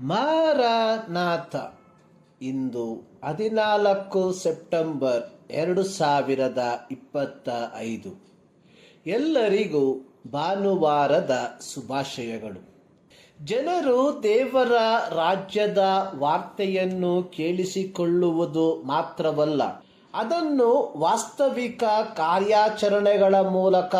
Maranatha. ಇಂದು ಹದಿನಾಲ್ಕು September ಎರಡು ಸಾವಿರದ ಇಪ್ಪತ್ತ ಐದು. ಎಲ್ಲರಿಗೂ ಭಾನುವಾರದ ಶುಭಾಶಯಗಳು. ಜನರು ದೇವರ ರಾಜ್ಯದ ವಾರ್ತೆಯನ್ನು ಕೇಳಿಸಿಕೊಳ್ಳುವುದು ಮಾತ್ರವಲ್ಲ, ಅದನ್ನು ವಾಸ್ತವಿಕ ಕಾರ್ಯಾಚರಣೆಗಳ ಮೂಲಕ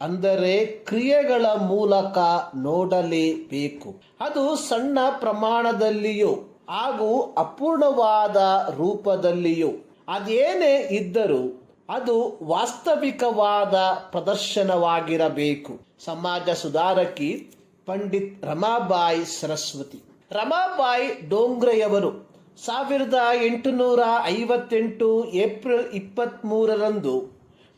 ಅಂದರೆ ಕ್ರಿಯೆಗಳ ಮೂಲಕ ನೋಡಲೇಬೇಕು. ಅದು ಸಣ್ಣ ಪ್ರಮಾಣದಲ್ಲಿಯೂ ಹಾಗೂ ಅಪೂರ್ಣವಾದ ರೂಪದಲ್ಲಿಯೂ, ಅದೇನೇ ಇದ್ದರೂ ಅದು ವಾಸ್ತವಿಕವಾದ ಪ್ರದರ್ಶನವಾಗಿರಬೇಕು. ಸಮಾಜ ಸುಧಾರಕಿ ಪಂಡಿತ್ ರಮಾಬಾಯಿ ಸರಸ್ವತಿ. ರಮಾಬಾಯಿ ಡೋಂಗ್ರೆಯವರು ಸಾವಿರದ ಎಂಟುನೂರ ಐವತ್ತೆಂಟು ಏಪ್ರಿಲ್ ಇಪ್ಪತ್ತ್ಮೂರರಂದು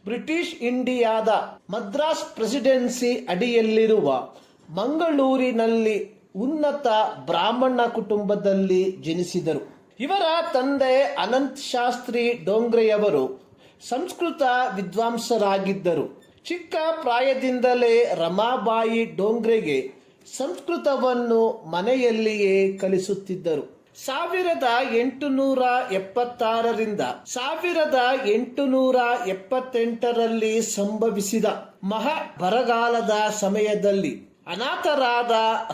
ಬ್ರಿಟಿಷ್ ಇಂಡಿಯಾದ ಮದ್ರಾಸ್ ಪ್ರೆಸಿಡೆನ್ಸಿ ಅಡಿಯಲ್ಲಿರುವ ಮಂಗಳೂರಿನಲ್ಲಿ ಉನ್ನತ ಬ್ರಾಹ್ಮಣ ಕುಟುಂಬದಲ್ಲಿ ಜನಿಸಿದರು. ಇವರ ತಂದೆ ಅನಂತ್ ಶಾಸ್ತ್ರಿ ಡೋಂಗ್ರೆಯವರು ಸಂಸ್ಕೃತ ವಿದ್ವಾಂಸರಾಗಿದ್ದರು. ಚಿಕ್ಕ ಪ್ರಾಯದಿಂದಲೇ ರಮಾಬಾಯಿ ಡೋಂಗ್ರೆಗೆ ಸಂಸ್ಕೃತವನ್ನು ಮನೆಯಲ್ಲಿಯೇ ಕಲಿಸುತ್ತಿದ್ದರು. ಸಾವಿರದ ಎಂಟುನೂರ ಎಪ್ಪತ್ತಾರರಿಂದ ಸಾವಿರದ ಎಂಟುನೂರ ಎಪ್ಪತ್ತೆಂಟರಲ್ಲಿ ಸಂಭವಿಸಿದ ಮಹಾ ಬರಗಾಲದ ಸಮಯದಲ್ಲಿ ಅನಾಥರಾದ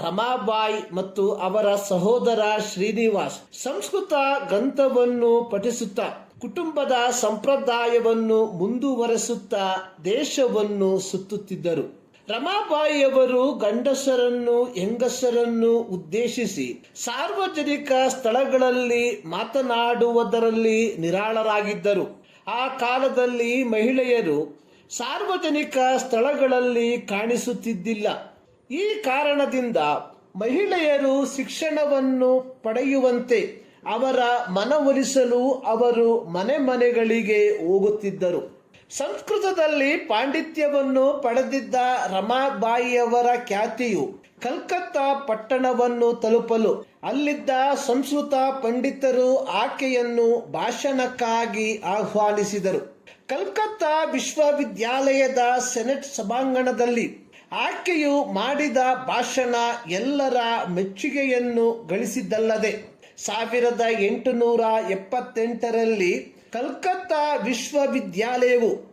ರಮಾಬಾಯಿ ಮತ್ತು ಅವರ ಸಹೋದರ ಶ್ರೀನಿವಾಸ್ ಸಂಸ್ಕೃತ ಗ್ರಂಥವನ್ನು ಪಠಿಸುತ್ತಾ ಕುಟುಂಬದ ಸಂಪ್ರದಾಯವನ್ನು ಮುಂದುವರೆಸುತ್ತಾ ದೇಶವನ್ನು ಸುತ್ತುತ್ತಿದ್ದರು. ರಮಾಬಾಯಿಯವರು ಗಂಡಸರನ್ನು, ಹೆಂಗಸರನ್ನು ಉದ್ದೇಶಿಸಿ ಸಾರ್ವಜನಿಕ ಸ್ಥಳಗಳಲ್ಲಿ ಮಾತನಾಡುವುದರಲ್ಲಿ ನಿರಾಳರಾಗಿದ್ದರು. ಆ ಕಾಲದಲ್ಲಿ ಮಹಿಳೆಯರು ಸಾರ್ವಜನಿಕ ಸ್ಥಳಗಳಲ್ಲಿ ಕಾಣಿಸುತ್ತಿದ್ದಿಲ್ಲ. ಈ ಕಾರಣದಿಂದ ಮಹಿಳೆಯರು ಶಿಕ್ಷಣವನ್ನು ಪಡೆಯುವಂತೆ ಅವರ ಮನವೊಲಿಸಲು ಅವರು ಮನೆ ಮನೆಗಳಿಗೆ ಹೋಗುತ್ತಿದ್ದರು. ಸಂಸ್ಕೃತದಲ್ಲಿ ಪಾಂಡಿತ್ಯವನ್ನು ಪಡೆದಿದ್ದ ರಮಾಬಾಯಿಯವರ ಖ್ಯಾತಿಯು ಕಲ್ಕತ್ತಾ ಪಟ್ಟಣವನ್ನು ತಲುಪಲು ಅಲ್ಲಿದ್ದ ಸಂಸ್ಕೃತ ಪಂಡಿತರು ಆಕೆಯನ್ನು ಭಾಷಣಕ್ಕಾಗಿ ಆಹ್ವಾನಿಸಿದರು. ಕಲ್ಕತ್ತಾ ವಿಶ್ವವಿದ್ಯಾಲಯದ ಸೆನೆಟ್ ಸಭಾಂಗಣದಲ್ಲಿ ಆಕೆಯು ಮಾಡಿದ ಭಾಷಣ ಎಲ್ಲರ ಮೆಚ್ಚುಗೆಯನ್ನು ಗಳಿಸಿದ್ದಲ್ಲದೆ ಸಾವಿರದ ಎಂಟುನೂರ ಎಪ್ಪತ್ತೆಂಟರಲ್ಲಿ ಕಲ್ಕತ್ತಾ ವಿಶ್ವವಿದ್ಯಾಲಯವು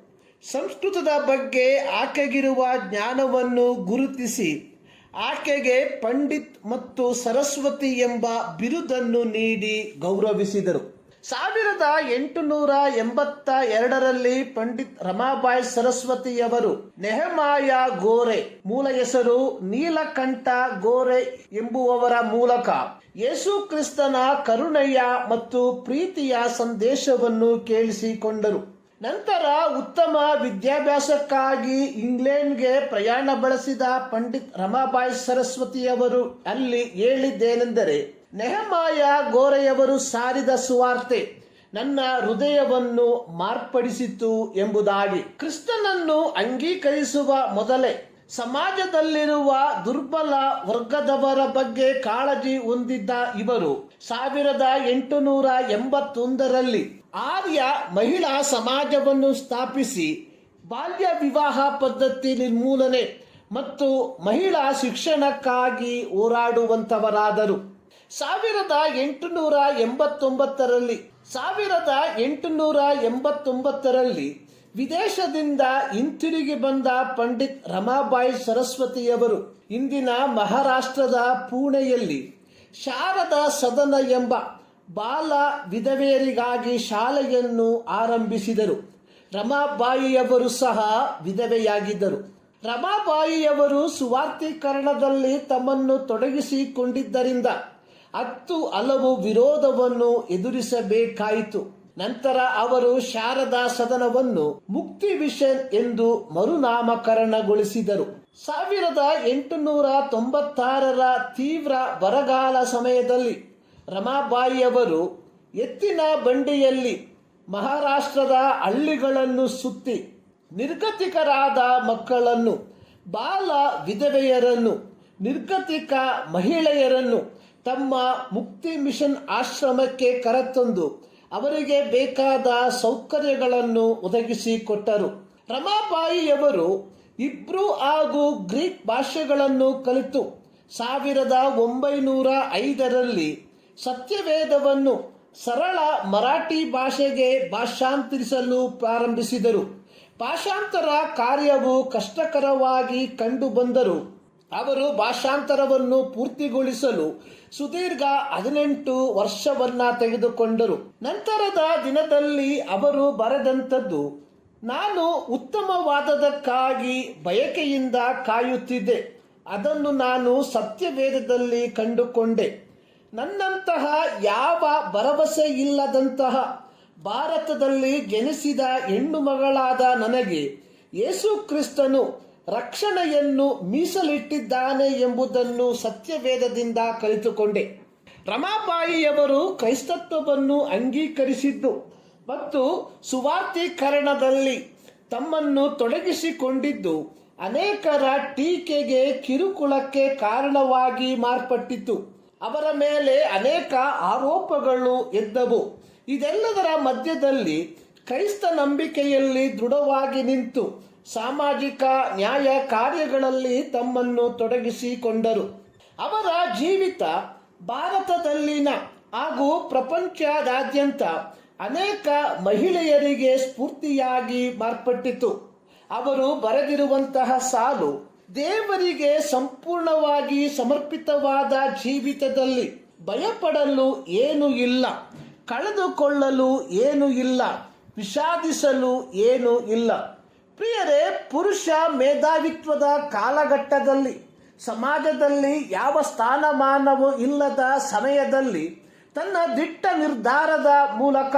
ಸಂಸ್ಕೃತದ ಬಗ್ಗೆ ಆಕೆಗಿರುವ ಜ್ಞಾನವನ್ನು ಗುರುತಿಸಿ, ಆಕೆಗೆ ಪಂಡಿತ್ ಮತ್ತು ಸರಸ್ವತಿ ಎಂಬ ಬಿರುದನ್ನು ನೀಡಿ ಗೌರವಿಸಿದರು. ಸಾವಿರದ ಎಂಟುನೂರ ಎಂಬತ್ತ ಎರಡರಲ್ಲಿ ಪಂಡಿತ್ ರಮಾಬಾಯಿ ಸರಸ್ವತಿಯವರು ನೆಹಮಾಯ ಗೋರೆ ಮೂಲ ಹೆಸರು ನೀಲಕಂಠ ಗೋರೆ ಎಂಬುವವರ ಮೂಲಕ ಯೇಸು ಕ್ರಿಸ್ತನ ಕರುಣೆಯ ಮತ್ತು ಪ್ರೀತಿಯ ಸಂದೇಶವನ್ನು ಕೇಳಿಸಿಕೊಂಡರು. ನಂತರ ಉತ್ತಮ ವಿದ್ಯಾಭ್ಯಾಸಕ್ಕಾಗಿ ಇಂಗ್ಲೆಂಡ್ಗೆ ಪ್ರಯಾಣ ಬಳಸಿದ ಪಂಡಿತ್ ರಮಾಬಾಯಿ ಸರಸ್ವತಿಯವರು ಅಲ್ಲಿ ಹೇಳಿದ್ದೇನೆಂದರೆ ನೆಹಮಾಯ ಗೋರೆಯವರು ಸಾರಿದ ಸುವಾರ್ತೆ ನನ್ನ ಹೃದಯವನ್ನು ಮಾರ್ಪಡಿಸಿತು ಎಂಬುದಾಗಿ. ಕ್ರಿಸ್ತನನ್ನು ಅಂಗೀಕರಿಸುವ ಮೊದಲೇ ಸಮಾಜದಲ್ಲಿರುವ ದುರ್ಬಲ ವರ್ಗದವರ ಬಗ್ಗೆ ಕಾಳಜಿ ಹೊಂದಿದ್ದ ಇವರು ಸಾವಿರದ ಎಂಟುನೂರ ಎಂಬತ್ತೊಂದರಲ್ಲಿ ಆರ್ಯ ಮಹಿಳಾ ಸಮಾಜವನ್ನು ಸ್ಥಾಪಿಸಿ ಬಾಲ್ಯ ವಿವಾಹ ಪದ್ಧತಿ ನಿರ್ಮೂಲನೆ ಮತ್ತು ಮಹಿಳಾ ಶಿಕ್ಷಣಕ್ಕಾಗಿ ಹೋರಾಡುವಂತವರಾದರು. ಸಾವಿರದ ಎಂಟುನೂರ ಎಂಬತ್ತೊಂಬತ್ತರಲ್ಲಿ, ಸಾವಿರದ ಎಂಟುನೂರ ಎಂಬತ್ತೊಂಬತ್ತರಲ್ಲಿ ವಿದೇಶದಿಂದ ಹಿಂತಿರುಗಿ ಬಂದ ಪಂಡಿತ್ ರಮಾಬಾಯಿ ಸರಸ್ವತಿಯವರು ಇಂದಿನ ಮಹಾರಾಷ್ಟ್ರದ ಪುಣೆಯಲ್ಲಿ ಶಾರದಾ ಸದನ ಎಂಬ ಬಾಲ ವಿಧವೆಯರಿಗಾಗಿ ಶಾಲೆಯನ್ನು ಆರಂಭಿಸಿದರು. ರಮಾಬಾಯಿಯವರು ಸಹ ವಿಧವೆಯಾಗಿದ್ದರು. ರಮಾಬಾಯಿಯವರು ಸುವಾರ್ಥೀಕರಣದಲ್ಲಿ ತಮ್ಮನ್ನು ತೊಡಗಿಸಿಕೊಂಡಿದ್ದರಿಂದ ಹತ್ತು ಹಲವು ವಿರೋಧವನ್ನು ಎದುರಿಸಬೇಕಾಯಿತು. ನಂತರ ಅವರು ಶಾರದಾ ಸದನವನ್ನು ಮುಕ್ತಿ ವಿಷನ್ ಎಂದು ಮರುನಾಮಕರಣಗೊಳಿಸಿದರು. ಸಾವಿರದ ಎಂಟುನೂರ ತೊಂಬತ್ತಾರರ ತೀವ್ರ ಬರಗಾಲ ಸಮಯದಲ್ಲಿ ರಮಾಬಾಯಿಯವರು ಎತ್ತಿನ ಬಂಡಿಯಲ್ಲಿ ಮಹಾರಾಷ್ಟ್ರದ ಹಳ್ಳಿಗಳನ್ನು ಸುತ್ತಿ ನಿರ್ಗತಿಕರಾದ ಮಕ್ಕಳನ್ನು, ಬಾಲ ವಿಧವೆಯರನ್ನು, ನಿರ್ಗತಿಕ ಮಹಿಳೆಯರನ್ನು ತಮ್ಮ ಮುಕ್ತಿ ಮಿಷನ್ ಆಶ್ರಮಕ್ಕೆ ಕರೆತಂದು ಅವರಿಗೆ ಬೇಕಾದ ಸೌಕರ್ಯಗಳನ್ನು ಒದಗಿಸಿಕೊಟ್ಟರು ರಮಾಬಾಯಿಯವರು ಇಬ್ರು ಹಾಗೂ ಗ್ರೀಕ್ ಭಾಷೆಗಳನ್ನು ಕಲಿತು. ಸಾವಿರದ ಒಂಬೈನೂರ ಐದರಲ್ಲಿ ಸತ್ಯವೇದವನ್ನು ಸರಳ ಮರಾಠಿ ಭಾಷೆಗೆ ಭಾಷಾಂತರಿಸಲು ಪ್ರಾರಂಭಿಸಿದರು. ಭಾಷಾಂತರ ಕಾರ್ಯವು ಕಷ್ಟಕರವಾಗಿ ಕಂಡುಬಂದರು. ಅವರು ಭಾಷಾಂತರವನ್ನು ಪೂರ್ತಿಗೊಳಿಸಲು ಸುದೀರ್ಘ ಹದಿನೆಂಟು ವರ್ಷವನ್ನ ತೆಗೆದುಕೊಂಡರು. ನಂತರದ ದಿನದಲ್ಲಿ ಅವರು ಬರೆದಂಥದ್ದು, ನಾನು ಉತ್ತಮವಾದದಕ್ಕಾಗಿ ಬಯಕೆಯಿಂದ ಕಾಯುತ್ತಿದ್ದೆ. ಅದನ್ನು ನಾನು ಸತ್ಯವೇದದಲ್ಲಿ ಕಂಡುಕೊಂಡೆ. ನನ್ನಂತಹ ಯಾವ ಭರವಸೆ ಇಲ್ಲದಂತಹ ಭಾರತದಲ್ಲಿ ಜನಿಸಿದ ಹೆಣ್ಣು ಮಗಳಾದ ನನಗೆ ಯೇಸು ಕ್ರಿಸ್ತನು ರಕ್ಷಣೆಯನ್ನು ಮೀಸಲಿಟ್ಟಿದ್ದಾನೆ ಎಂಬುದನ್ನು ಸತ್ಯವೇದದಿಂದ ಕಲಿತುಕೊಂಡೆ. ರಮಾಬಾಯಿಯವರು ಕ್ರೈಸ್ತತ್ವವನ್ನು ಅಂಗೀಕರಿಸಿದ್ದು ಮತ್ತು ಸುವಾರ್ತೀಕರಣದಲ್ಲಿ ತಮ್ಮನ್ನು ತೊಡಗಿಸಿಕೊಂಡಿದ್ದು ಅನೇಕರ ಟೀಕೆಗೆ ಕಿರುಕುಳಕ್ಕೆ ಕಾರಣವಾಗಿ ಮಾರ್ಪಟ್ಟಿತು ಅವರ ಮೇಲೆ ಅನೇಕ ಆರೋಪಗಳು ಎದ್ದವು. ಇದೆಲ್ಲದರ ಮಧ್ಯದಲ್ಲಿ ಕ್ರೈಸ್ತ ನಂಬಿಕೆಯಲ್ಲಿ ದೃಢವಾಗಿ ನಿಂತು ಸಾಮಾಜಿಕ ನ್ಯಾಯ ಕಾರ್ಯಗಳಲ್ಲಿ ತಮ್ಮನ್ನು ತೊಡಗಿಸಿಕೊಂಡರು. ಅವರ ಜೀವಿತ ಭಾರತದಲ್ಲಿನ ಹಾಗೂ ಪ್ರಪಂಚದಾದ್ಯಂತ ಅನೇಕ ಮಹಿಳೆಯರಿಗೆ ಸ್ಫೂರ್ತಿಯಾಗಿ ಮಾರ್ಪಟ್ಟಿತು. ಅವರು ಬರೆದಿರುವಂತಹ ಸಾಲು ದೇವರಿಗೆ ಸಂಪೂರ್ಣವಾಗಿ ಸಮರ್ಪಿತವಾದ ಜೀವಿತದಲ್ಲಿ ಭಯಪಡಲು ಏನು ಇಲ್ಲ, ಕಳೆದುಕೊಳ್ಳಲು ಏನು ಇಲ್ಲ, ವಿಷಾದಿಸಲು ಏನು ಇಲ್ಲ. ಪ್ರಿಯರೇ, ಪುರುಷ ಮೇಧಾವಿತ್ವದ ಕಾಲಘಟ್ಟದಲ್ಲಿ, ಸಮಾಜದಲ್ಲಿ ಯಾವ ಸ್ಥಾನಮಾನವೂ ಇಲ್ಲದ ಸಮಯದಲ್ಲಿ ತನ್ನ ದಿಟ್ಟ ನಿರ್ಧಾರದ ಮೂಲಕ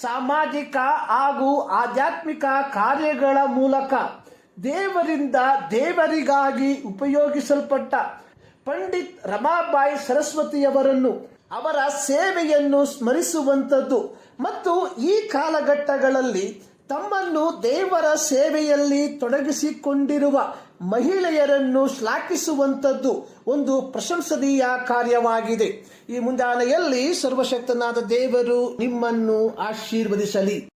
ಸಾಮಾಜಿಕ ಹಾಗೂ ಆಧ್ಯಾತ್ಮಿಕ ಕಾರ್ಯಗಳ ಮೂಲಕ ದೇವರಿಂದ ದೇವರಿಗಾಗಿ ಉಪಯೋಗಿಸಲ್ಪಟ್ಟ ಪಂಡಿತ್ ರಮಾಬಾಯಿ ಸರಸ್ವತಿಯವರನ್ನು ಅವರ ಸೇವೆಯನ್ನು ಸ್ಮರಿಸುವಂಥದ್ದು ಮತ್ತು ಈ ಕಾಲಘಟ್ಟಗಳಲ್ಲಿ ತಮ್ಮನ್ನು ದೇವರ ಸೇವೆಯಲ್ಲಿ ತೊಡಗಿಸಿಕೊಂಡಿರುವ ಮಹಿಳೆಯರನ್ನು ಶ್ಲಾಘಿಸುವಂಥದ್ದು ಒಂದು ಪ್ರಶಂಸನೀಯ ಕಾರ್ಯವಾಗಿದೆ. ಈ ಮುಂಜಾನೆಯಲ್ಲಿ ಸರ್ವಶಕ್ತನಾದ ದೇವರು ನಿಮ್ಮನ್ನು ಆಶೀರ್ವದಿಸಲಿ.